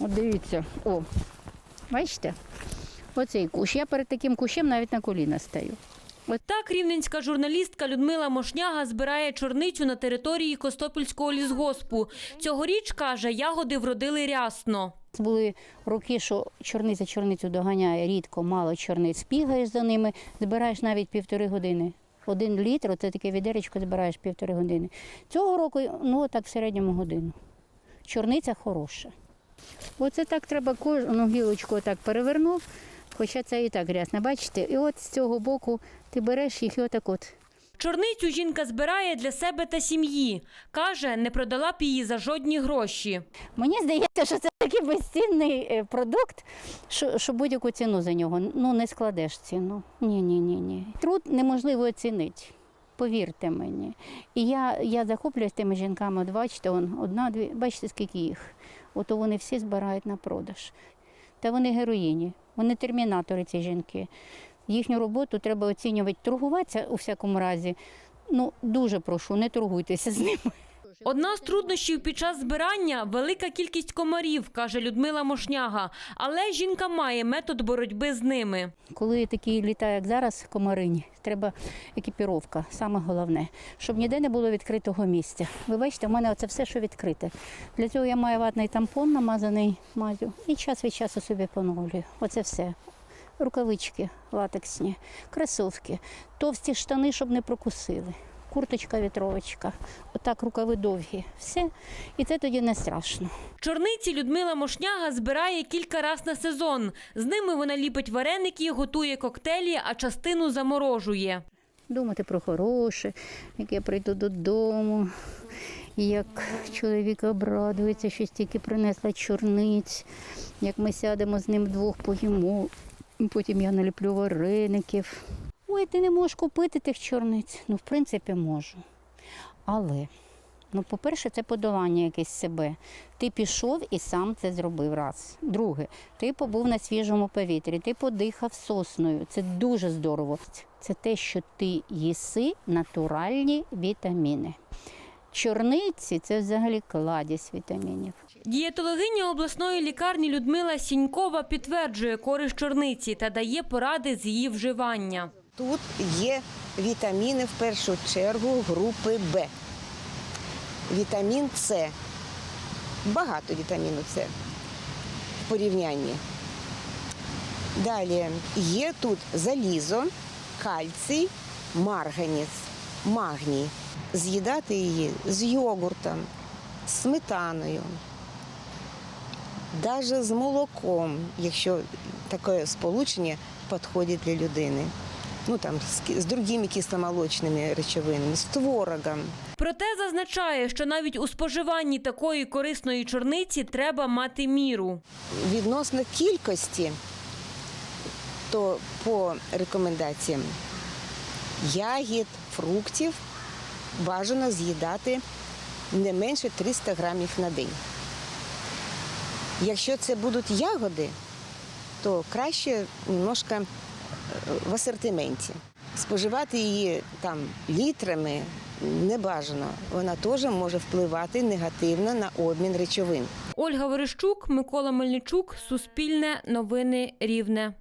От дивіться, о, бачите? Оцей кущ. Я перед таким кущем навіть на коліна стаю. Так рівненська журналістка Людмила Мошняга збирає чорницю на території Костопільського лісгоспу. Цьогоріч, каже, ягоди вродили рясно. Були роки, що чорниця чорницю доганяє рідко, мало чорниць. Бігаєш за ними, збираєш навіть півтори години. Один літр, це таке відеречко збираєш півтори години. Цього року, ну так в середньому годину. Чорниця хороша. Оце так треба кожну гілочку так перевернув, хоча це і так грязно. Бачите, і от з цього боку ти береш їх і отак от. Чорницю жінка збирає для себе та сім'ї. Каже, не продала б її за жодні гроші. Мені здається, що це такий безцінний е, продукт, що, що будь-яку ціну за нього ну, не складеш ціну. Ні, ні, ні, ні. Труд неможливо оцінити. Повірте мені. І я, я захоплююсь тими жінками. Бачите, он, одна, дві, бачите, скільки їх. Ото вони всі збирають на продаж. Та вони героїні, вони термінатори, ці жінки. Їхню роботу треба оцінювати. Торгуватися у всякому разі. Ну, дуже прошу, не торгуйтеся з ними. Одна з труднощів під час збирання велика кількість комарів, каже Людмила Мошняга. Але жінка має метод боротьби з ними. Коли такі літає, як зараз, комарині, треба екіпіровка, саме головне, щоб ніде не було відкритого місця. Ви бачите, в мене це все, що відкрите. Для цього я маю ватний тампон, намазаний мазю, і час від часу собі поновлюю. Оце все. Рукавички латексні, кросовки, товсті штани, щоб не прокусили. Курточка, вітровочка, отак рукави довгі. Все. І це тоді не страшно. Чорниці Людмила Мошняга збирає кілька раз на сезон. З ними вона ліпить вареники, готує коктейлі, а частину заморожує. думати про хороше, як я прийду додому, як чоловік обрадується, що стільки принесла чорниць, як ми сядемо з ним вдвох, поїмо, потім я наліплю вареників. Ой, ти не можеш купити тих чорниць. Ну, в принципі, можу. Але, ну, по-перше, це подолання якесь себе. Ти пішов і сам це зробив раз. Друге, ти побув на свіжому повітрі, ти подихав сосною. Це дуже здорово. Це те, що ти їси натуральні вітаміни. Чорниці це взагалі кладість вітамінів. Дієтологиня обласної лікарні Людмила Сінькова підтверджує користь чорниці та дає поради з її вживання. Тут є вітаміни в першу чергу групи Б. Вітамін С. Багато вітаміну С в порівнянні. Далі є тут залізо, кальцій, марганіс, магній. З'їдати її з йогуртом, сметаною, навіть з молоком, якщо таке сполучення підходить для людини. Ну там з, з другими кисломолочними речовинами, з творогом. Проте зазначає, що навіть у споживанні такої корисної чорниці треба мати міру. Відносно кількості, то по рекомендаціям ягід, фруктів бажано з'їдати не менше 300 грамів на день. Якщо це будуть ягоди, то краще немножко в асортименті. Споживати її там літрами не бажано. Вона теж може впливати негативно на обмін речовин. Ольга Верещук, Микола Мельничук, Суспільне, Новини Рівне.